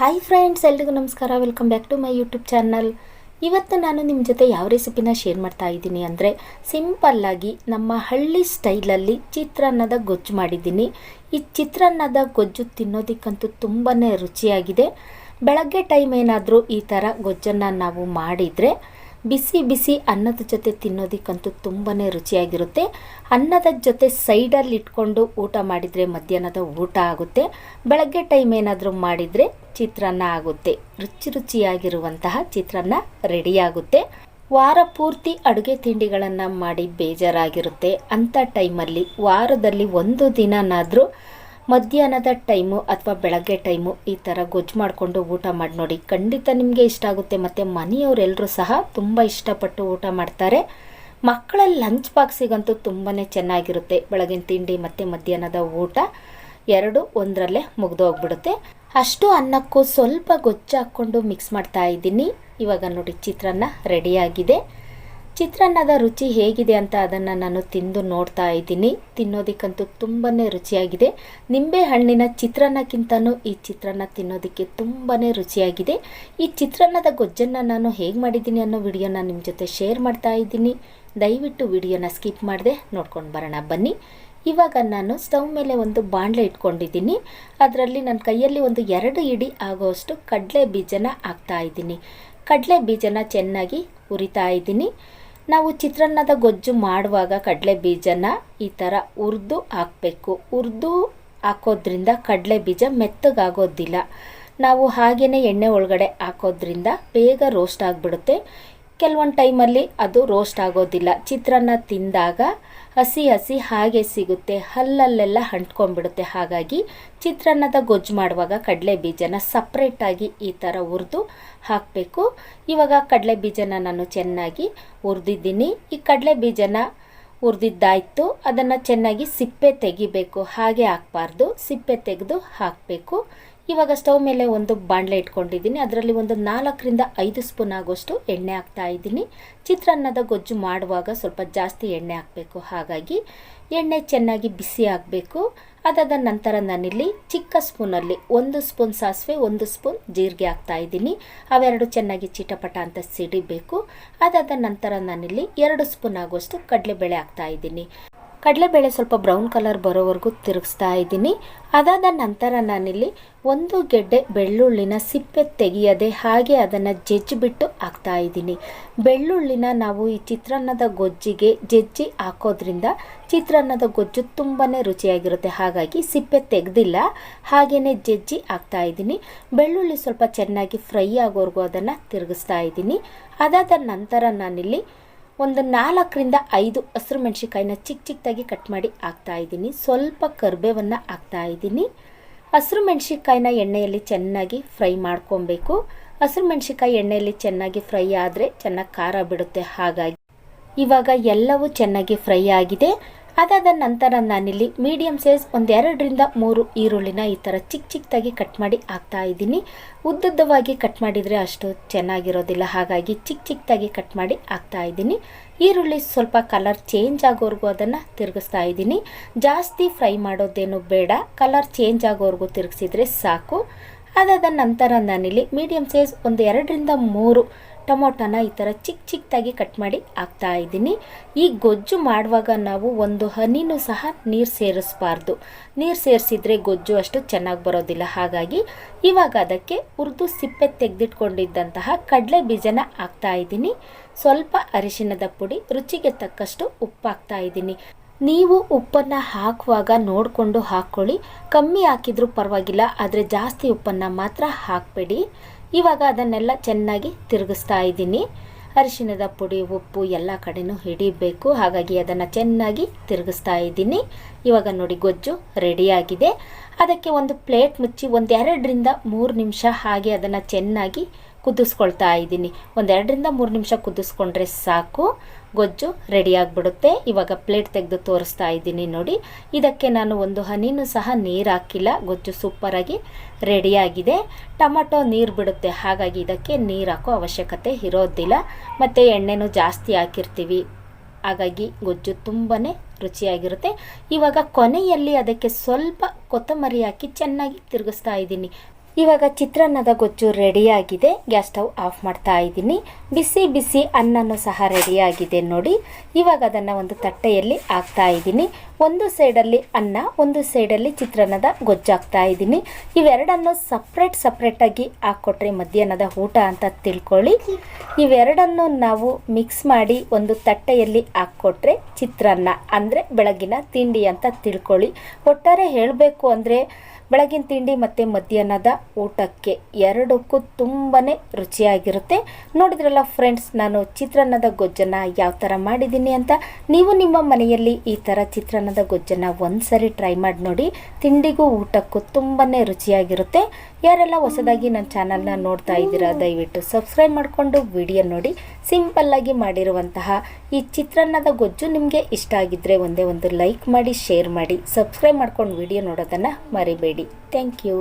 Hi friends ಎಲ್ರಿಗೂ ನಮಸ್ಕಾರ. Welcome back to my YouTube channel ಇವತ್ತು ನಾನು ನಿಮ್ಮ ಜೊತೆ ಯಾವ ರೆಸಿಪಿನ ಶೇರ್ ಮಾಡ್ತಾ ಇದ್ದೀನಿ ಅಂದರೆ ಸಿಂಪಲ್ಲಾಗಿ ನಮ್ಮ ಹಳ್ಳಿ ಸ್ಟೈಲಲ್ಲಿ ಚಿತ್ರಾನ್ನದ ಗೊಜ್ಜು ಮಾಡಿದ್ದೀನಿ. ಈ ಚಿತ್ರಾನ್ನದ ಗೊಜ್ಜು ತಿನ್ನೋದಕ್ಕಂತೂ ತುಂಬಾ ರುಚಿಯಾಗಿದೆ. ಬೆಳಗ್ಗೆ ಟೈಮ್ ಏನಾದರೂ ಈ ಥರ ಗೊಜ್ಜನ್ನು ನಾವು ಮಾಡಿದರೆ ಬಿಸಿ ಬಿಸಿ ಅನ್ನದ ಜೊತೆ ತಿನ್ನೋದಕ್ಕಂತೂ ತುಂಬಾ ರುಚಿಯಾಗಿರುತ್ತೆ. ಅನ್ನದ ಜೊತೆ ಸೈಡಲ್ಲಿ ಇಟ್ಕೊಂಡು ಊಟ ಮಾಡಿದರೆ ಮಧ್ಯಾಹ್ನದ ಊಟ ಆಗುತ್ತೆ. ಬೆಳಗ್ಗೆ ಟೈಮ್ ಏನಾದರೂ ಮಾಡಿದರೆ ಚಿತ್ರಾನ್ನ ಆಗುತ್ತೆ. ರುಚಿ ರುಚಿಯಾಗಿರುವಂತಹ ಚಿತ್ರಾನ್ನ ರೆಡಿಯಾಗುತ್ತೆ ವಾರ ಪೂರ್ತಿ ಅಡುಗೆ ತಿಂಡಿಗಳನ್ನು ಮಾಡಿ ಬೇಜಾರಾಗಿರುತ್ತೆ. ಅಂಥ ಟೈಮಲ್ಲಿ ವಾರದಲ್ಲಿ ಒಂದು ದಿನನಾದರೂ ಮಧ್ಯಾಹ್ನದ ಟೈಮು ಅಥವಾ ಬೆಳಗ್ಗೆ ಟೈಮು ಈ ಥರ ಗೊಜ್ಜು ಮಾಡಿಕೊಂಡು ಊಟ ಮಾಡಿ ನೋಡಿ. ಖಂಡಿತ ನಿಮಗೆ ಇಷ್ಟ ಆಗುತ್ತೆ. ಮತ್ತು ಮನೆಯವರೆಲ್ಲರೂ ಸಹ ತುಂಬ ಇಷ್ಟಪಟ್ಟು ಊಟ ಮಾಡ್ತಾರೆ. ಮಕ್ಕಳ ಲಂಚ್ ಬಾಕ್ಸಿಗಂತೂ ತುಂಬಾ ಚೆನ್ನಾಗಿರುತ್ತೆ. ಬೆಳಗಿನ ತಿಂಡಿ ಮತ್ತು ಮಧ್ಯಾಹ್ನದ ಊಟ ಎರಡು ಒಂದರಲ್ಲೇ ಮುಗ್ದೋಗ್ಬಿಡುತ್ತೆ ಅಷ್ಟು ಅನ್ನಕ್ಕೂ ಸ್ವಲ್ಪ ಗೊಜ್ಜು ಹಾಕ್ಕೊಂಡು ಮಿಕ್ಸ್ ಮಾಡ್ತಾ ಇದ್ದೀನಿ. ಇವಾಗ ನೋಡಿ ಚಿತ್ರಾನ್ನ ರೆಡಿಯಾಗಿದೆ ಚಿತ್ರಾನ್ನದ ರುಚಿ ಹೇಗಿದೆ ಅಂತ ಅದನ್ನು ನಾನು ತಿಂದು ನೋಡ್ತಾ ಇದ್ದೀನಿ. ತಿನ್ನೋದಕ್ಕಂತೂ ತುಂಬಾ ರುಚಿಯಾಗಿದೆ. ನಿಂಬೆ ಹಣ್ಣಿನ ಚಿತ್ರಾನ್ನಕ್ಕಿಂತನೂ ಈ ಚಿತ್ರಾನ್ನ ತಿನ್ನೋದಕ್ಕೆ ತುಂಬಾ ರುಚಿಯಾಗಿದೆ. ಈ ಚಿತ್ರಾನ್ನದ ಗೊಜ್ಜನ್ನು ನಾನು ಹೇಗೆ ಮಾಡಿದ್ದೀನಿ ಅನ್ನೋ ವಿಡಿಯೋನ ನಿಮ್ಮ ಜೊತೆ ಶೇರ್ ಮಾಡ್ತಾ ಇದ್ದೀನಿ. ದಯವಿಟ್ಟು ವಿಡಿಯೋನ ಸ್ಕಿಪ್ ಮಾಡದೆ ನೋಡ್ಕೊಂಡು ಬರೋಣ, ಬನ್ನಿ. ಇವಾಗ ನಾನು ಸ್ಟವ್ ಮೇಲೆ ಒಂದು ಬಾಣಲೆ ಇಟ್ಕೊಂಡಿದ್ದೀನಿ. ಅದರಲ್ಲಿ ನನ್ನ ಕೈಯಲ್ಲಿ ಒಂದು ಎರಡು ಇಡಿ ಆಗೋಷ್ಟು ಕಡಲೆ ಬೀಜನ ಹಾಕ್ತಾ ಇದ್ದೀನಿ. ಕಡಲೆ ಬೀಜನ ಚೆನ್ನಾಗಿ ಹುರಿತಾ ಇದ್ದೀನಿ. ನಾವು ಚಿತ್ರಾನ್ನದ ಗೊಜ್ಜು ಮಾಡುವಾಗ ಕಡಲೆ ಬೀಜನ ಈ ಥರ ಹುರಿದು ಹಾಕಬೇಕು. ಉರಿದು ಹಾಕೋದ್ರಿಂದ ಕಡಲೆ ಬೀಜ ಮೆತ್ತಗಾಗೋದಿಲ್ಲ. ನಾವು ಹಾಗೆಯೇ ಎಣ್ಣೆ ಒಳಗಡೆ ಹಾಕೋದ್ರಿಂದ ಬೇಗ ರೋಸ್ಟ್ ಆಗಿಬಿಡುತ್ತೆ. ಕೆಲವೊಂದು ಟೈಮಲ್ಲಿ ಅದು ರೋಸ್ಟ್ ಆಗೋದಿಲ್ಲ. ಚಿತ್ರಾನ್ನ ತಿಂದಾಗ ಹಸಿ ಹಸಿ ಹಾಗೆ ಸಿಗುತ್ತೆ. ಹಲ್ಲಲ್ಲೆಲ್ಲ ಅಂಟ್ಕೊಂಡ್ಬಿಡುತ್ತೆ. ಹಾಗಾಗಿ ಚಿತ್ರಾನ್ನದ ಗೊಜ್ಜು ಮಾಡುವಾಗ ಕಡಲೆ ಬೀಜನ ಸಪ್ರೇಟಾಗಿ ಈ ಥರ ಹುರಿದು ಹಾಕಬೇಕು. ಇವಾಗ ಕಡಲೆ ಬೀಜನ ನಾನು ಚೆನ್ನಾಗಿ ಹುರಿದಿದ್ದೀನಿ. ಈ ಕಡಲೆ ಬೀಜನ ಹುರಿದಿದ್ದಾಯಿತು. ಅದನ್ನು ಚೆನ್ನಾಗಿ ಸಿಪ್ಪೆ ತೆಗಿಬೇಕು. ಹಾಗೆ ಹಾಕಬಾರ್ದು. ಸಿಪ್ಪೆ ತೆಗೆದು ಹಾಕಬೇಕು. ಇವಾಗ ಸ್ಟವ್ ಮೇಲೆ ಒಂದು ಬಾಣಲೆ ಇಟ್ಕೊಂಡಿದ್ದೀನಿ. ಅದರಲ್ಲಿ ಒಂದು ನಾಲ್ಕರಿಂದ ಐದು ಸ್ಪೂನ್ ಆಗೋಷ್ಟು ಎಣ್ಣೆ ಹಾಕ್ತಾ ಇದ್ದೀನಿ. ಚಿತ್ರಾನ್ನದ ಗೊಜ್ಜು ಮಾಡುವಾಗ ಸ್ವಲ್ಪ ಜಾಸ್ತಿ ಎಣ್ಣೆ ಹಾಕಬೇಕು. ಹಾಗಾಗಿ ಎಣ್ಣೆ ಚೆನ್ನಾಗಿ ಬಿಸಿ ಆಗಬೇಕು. ಅದಾದ ನಂತರ ನಾನಿಲ್ಲಿ ಚಿಕ್ಕ ಸ್ಪೂನಲ್ಲಿ ಒಂದು ಸ್ಪೂನ್ ಸಾಸಿವೆ, ಒಂದು ಸ್ಪೂನ್ ಜೀರಿಗೆ ಹಾಕ್ತಾ ಇದ್ದೀನಿ. ಅವೆರಡು ಚೆನ್ನಾಗಿ ಚಿಟಪಟ ಅಂತ ಸಿಡಿಬೇಕು. ಅದಾದ ನಂತರ ನಾನಿಲ್ಲಿ ಎರಡು ಸ್ಪೂನ್ ಆಗುವಷ್ಟು ಕಡಲೆಬೇಳೆ ಹಾಕ್ತಾ ಇದ್ದೀನಿ. ಕಡಲೆಬೇಳೆ ಸ್ವಲ್ಪ ಬ್ರೌನ್ ಕಲರ್ ಬರೋವರೆಗೂ ತಿರುಗಿಸ್ತಾ ಇದ್ದೀನಿ. ಅದಾದ ನಂತರ ನಾನಿಲ್ಲಿ ಒಂದು ಗೆಡ್ಡೆ ಬೆಳ್ಳುಳ್ಳಿನ ಸಿಪ್ಪೆ ತೆಗೆಯದೆ ಹಾಗೆ ಅದನ್ನು ಜಜ್ಜಿಬಿಟ್ಟು ಹಾಕ್ತಾ ಇದ್ದೀನಿ. ಬೆಳ್ಳುಳ್ಳಿನ ನಾವು ಈ ಚಿತ್ರಾನ್ನದ ಗೊಜ್ಜಿಗೆ ಜಜ್ಜಿ ಹಾಕೋದ್ರಿಂದ ಚಿತ್ರಾನ್ನದ ಗೊಜ್ಜು ತುಂಬಾ ರುಚಿಯಾಗಿರುತ್ತೆ. ಹಾಗಾಗಿ ಸಿಪ್ಪೆ ತೆಗೆದಿಲ್ಲ ಹಾಗೆಯೇ ಜಜ್ಜಿ ಹಾಕ್ತಾ ಇದ್ದೀನಿ. ಬೆಳ್ಳುಳ್ಳಿ ಸ್ವಲ್ಪ ಚೆನ್ನಾಗಿ ಫ್ರೈ ಆಗೋವರೆಗೂ ಅದನ್ನು ತಿರುಗಿಸ್ತಾ ಇದ್ದೀನಿ. ಅದಾದ ನಂತರ ನಾನಿಲ್ಲಿ ಒಂದು ನಾಲ್ಕರಿಂದ ಐದು ಹಸಿರು ಮೆಣಸಿಕಾಯಿನ ಚಿಕ್ಕ ಚಿಕ್ಕದಾಗಿ ಕಟ್ ಮಾಡಿ ಹಾಕ್ತಾ ಇದ್ದೀನಿ. ಸ್ವಲ್ಪ ಕರ್ಬೇವನ್ನು ಹಾಕ್ತಾ ಇದ್ದೀನಿ. ಹಸಿರು ಮೆಣಸಿಕಾಯಿನ ಎಣ್ಣೆಯಲ್ಲಿ ಚೆನ್ನಾಗಿ ಫ್ರೈ ಮಾಡ್ಕೊಬೇಕು. ಹಸಿರು ಮೆಣಸಿಕಾಯಿ ಎಣ್ಣೆಯಲ್ಲಿ ಚೆನ್ನಾಗಿ ಫ್ರೈ ಆದರೆ ಚೆನ್ನಾಗಿ ಖಾರ ಬಿಡುತ್ತೆ. ಹಾಗಾಗಿ ಇವಾಗ ಎಲ್ಲವೂ ಚೆನ್ನಾಗಿ ಫ್ರೈ ಆಗಿದೆ. ಅದಾದ ನಂತರ ನಾನಿಲ್ಲಿ ಮೀಡಿಯಮ್ ಸೈಜ್ ಒಂದೆರಡರಿಂದ ಮೂರು ಈರುಳ್ಳಿನ ಈ ಥರ ಚಿಕ್ಕ ಚಿಕ್ಕದಾಗಿ ಕಟ್ ಮಾಡಿ ಹಾಕ್ತಾ ಇದ್ದೀನಿ. ಉದ್ದುದ್ದವಾಗಿ ಕಟ್ ಮಾಡಿದರೆ ಅಷ್ಟು ಚೆನ್ನಾಗಿರೋದಿಲ್ಲ. ಹಾಗಾಗಿ ಚಿಕ್ಕ ಚಿಕ್ಕದಾಗಿ ಕಟ್ ಮಾಡಿ ಹಾಕ್ತಾ ಇದ್ದೀನಿ. ಈರುಳ್ಳಿ ಸ್ವಲ್ಪ ಕಲರ್ ಚೇಂಜ್ ಆಗೋವರೆಗೂ ಅದನ್ನು ತಿರುಗಿಸ್ತಾ ಇದ್ದೀನಿ. ಜಾಸ್ತಿ ಫ್ರೈ ಮಾಡೋದೇನು ಬೇಡ. ಕಲರ್ ಚೇಂಜ್ ಆಗೋವರೆಗೂ ತಿರುಗಿಸಿದರೆ ಸಾಕು. ಅದಾದ ನಂತರ ನಾನಿಲ್ಲಿ ಮೀಡಿಯಮ್ ಸೈಜ್ ಒಂದು ಎರಡರಿಂದ ಮೂರು ಟೊಮೊಟೊನ ಈ ಥರ ಚಿಕ್ಕ ಚಿಕ್ಕದಾಗಿ ಕಟ್ ಮಾಡಿ ಹಾಕ್ತಾ ಇದ್ದೀನಿ. ಈ ಗೊಜ್ಜು ಮಾಡುವಾಗ ನಾವು ಒಂದು ಹನಿನೂ ಸಹ ನೀರು ಸೇರಿಸಬಾರ್ದು. ನೀರು ಸೇರಿಸಿದ್ರೆ ಗೊಜ್ಜು ಅಷ್ಟು ಚೆನ್ನಾಗಿ ಬರೋದಿಲ್ಲ. ಹಾಗಾಗಿ ಇವಾಗ ಅದಕ್ಕೆ ಹುರಿದು ಸಿಪ್ಪೆ ತೆಗೆದಿಟ್ಕೊಂಡಿದ್ದಂತಹ ಕಡಲೆ ಬೀಜನ ಹಾಕ್ತಾ ಇದ್ದೀನಿ. ಸ್ವಲ್ಪ ಅರಿಶಿನದ ಪುಡಿ, ರುಚಿಗೆ ತಕ್ಕಷ್ಟು ಉಪ್ಪು ಹಾಕ್ತಾ ಇದ್ದೀನಿ. ನೀವು ಉಪ್ಪನ್ನು ಹಾಕುವಾಗ ನೋಡಿಕೊಂಡು ಹಾಕ್ಕೊಳ್ಳಿ. ಕಮ್ಮಿ ಹಾಕಿದ್ರೂ ಪರವಾಗಿಲ್ಲ, ಆದರೆ ಜಾಸ್ತಿ ಉಪ್ಪನ್ನು ಮಾತ್ರ ಹಾಕಬೇಡಿ. ಇವಾಗ ಅದನ್ನೆಲ್ಲ ಚೆನ್ನಾಗಿ ತಿರುಗಿಸ್ತಾ ಇದ್ದೀನಿ. ಅರಿಶಿಣದ ಪುಡಿ, ಉಪ್ಪು ಎಲ್ಲ ಕಡೆನೂ ಹಿಡಿಬೇಕು. ಹಾಗಾಗಿ ಅದನ್ನು ಚೆನ್ನಾಗಿ ತಿರುಗಿಸ್ತಾ ಇದ್ದೀನಿ. ಇವಾಗ ನೋಡಿ ಗೊಜ್ಜು ರೆಡಿಯಾಗಿದೆ ಅದಕ್ಕೆ ಒಂದು ಪ್ಲೇಟ್ ಮುಚ್ಚಿ ಒಂದೆರಡರಿಂದ ಮೂರು ನಿಮಿಷ ಹಾಗೆ ಅದನ್ನು ಚೆನ್ನಾಗಿ ಕುದಿಸ್ಕೊಳ್ತಾ ಇದ್ದೀನಿ. ಒಂದೆರಡರಿಂದ ಮೂರು ನಿಮಿಷ ಕುದಿಸ್ಕೊಂಡ್ರೆ ಸಾಕು. ಗೊಜ್ಜು ರೆಡಿಯಾಗಿಬಿಡುತ್ತೆ ಇವಾಗ ಪ್ಲೇಟ್ ತೆಗೆದು ತೋರಿಸ್ತಾ ಇದ್ದೀನಿ ನೋಡಿ. ಇದಕ್ಕೆ ನಾನು ಒಂದು ಹನಿನೂ ಸಹ ನೀರು ಹಾಕಿಲ್ಲ. ಗೊಜ್ಜು ಸೂಪರಾಗಿ ರೆಡಿಯಾಗಿದೆ ಟೊಮಟೊ ನೀರು ಬಿಡುತ್ತೆ. ಹಾಗಾಗಿ ಇದಕ್ಕೆ ನೀರು ಹಾಕೋ ಅವಶ್ಯಕತೆ ಇರೋದಿಲ್ಲ. ಮತ್ತು ಎಣ್ಣೆನೂ ಜಾಸ್ತಿ ಹಾಕಿರ್ತೀವಿ. ಹಾಗಾಗಿ ಗೊಜ್ಜು ತುಂಬಾ ರುಚಿಯಾಗಿರುತ್ತೆ. ಇವಾಗ ಕೊನೆಯಲ್ಲಿ ಅದಕ್ಕೆ ಸ್ವಲ್ಪ ಕೊತ್ತಂಬರಿ ಹಾಕಿ ಚೆನ್ನಾಗಿ ತಿರುಗಿಸ್ತಾ ಇದ್ದೀನಿ. ಇವಾಗ ಚಿತ್ರಾನ್ನದ ಗೊಜ್ಜು ರೆಡಿಯಾಗಿದೆ ಗ್ಯಾಸ್ ಸ್ಟವ್ ಆಫ್ ಮಾಡ್ತಾ ಇದ್ದೀನಿ. ಬಿಸಿ ಬಿಸಿ ಅನ್ನನೂ ಸಹ ರೆಡಿಯಾಗಿದೆ ನೋಡಿ. ಇವಾಗ ಅದನ್ನು ಒಂದು ತಟ್ಟೆಯಲ್ಲಿ ಹಾಕ್ತಾ ಇದ್ದೀನಿ. ಒಂದು ಸೈಡಲ್ಲಿ ಅನ್ನ, ಒಂದು ಸೈಡಲ್ಲಿ ಚಿತ್ರಾನ್ನದ ಗೊಜ್ಜು ಹಾಕ್ತಾ ಇದ್ದೀನಿ. ಇವೆರಡನ್ನು ಸಪ್ರೇಟ್ ಸಪ್ರೇಟಾಗಿ ಹಾಕ್ಕೊಟ್ರೆ ಮಧ್ಯಾಹ್ನದ ಊಟ ಅಂತ ತಿಳ್ಕೊಳ್ಳಿ. ಇವೆರಡನ್ನು ನಾವು ಮಿಕ್ಸ್ ಮಾಡಿ ಒಂದು ತಟ್ಟೆಯಲ್ಲಿ ಹಾಕ್ಕೊಟ್ರೆ ಚಿತ್ರಾನ್ನ, ಅಂದರೆ ಬೆಳಗಿನ ತಿಂಡಿ ಅಂತ ತಿಳ್ಕೊಳ್ಳಿ. ಒಟ್ಟಾರೆ ಹೇಳಬೇಕು ಅಂದರೆ, ಬೆಳಗಿನ ತಿಂಡಿ ಮತ್ತು ಮಧ್ಯಾಹ್ನದ ಊಟಕ್ಕೆ ಎರಡಕ್ಕೂ ತುಂಬಾ ರುಚಿಯಾಗಿರುತ್ತೆ. ನೋಡಿದ್ರಲ್ಲ ಫ್ರೆಂಡ್ಸ್ ನಾನು ಚಿತ್ರಾನ್ನದ ಗೊಜ್ಜನ್ನು ಯಾವ ಥರ ಮಾಡಿದ್ದೀನಿ ಅಂತ? ನೀವು ನಿಮ್ಮ ಮನೆಯಲ್ಲಿ ಈ ಥರ ಚಿತ್ರಾನ್ನದ ಗೊಜ್ಜನ್ನು ಒಂದ್ಸರಿ ಟ್ರೈ ಮಾಡಿ ನೋಡಿ ತಿಂಡಿಗೂ ಊಟಕ್ಕೂ ತುಂಬಾ ರುಚಿಯಾಗಿರುತ್ತೆ. ಯಾರೆಲ್ಲ ಹೊಸದಾಗಿ ನನ್ನ ಚಾನಲ್ನ ನೋಡ್ತಾ ಇದ್ದೀರಾ, ದಯವಿಟ್ಟು ಸಬ್ಸ್ಕ್ರೈಬ್ ಮಾಡಿಕೊಂಡು ವಿಡಿಯೋ ನೋಡಿ. ಸಿಂಪಲ್ಲಾಗಿ ಮಾಡಿರುವಂತಹ ಈ ಚಿತ್ರಾನ್ನದ ಗೊಜ್ಜು ನಿಮಗೆ ಇಷ್ಟ ಆಗಿದ್ದರೆ ಒಂದೇ ಒಂದು ಲೈಕ್ ಮಾಡಿ ಶೇರ್ ಮಾಡಿ ಸಬ್ಸ್ಕ್ರೈಬ್ ಮಾಡ್ಕೊಂಡು ವಿಡಿಯೋ ನೋಡೋದನ್ನು ಮರಿಬೇಡಿ. Thank you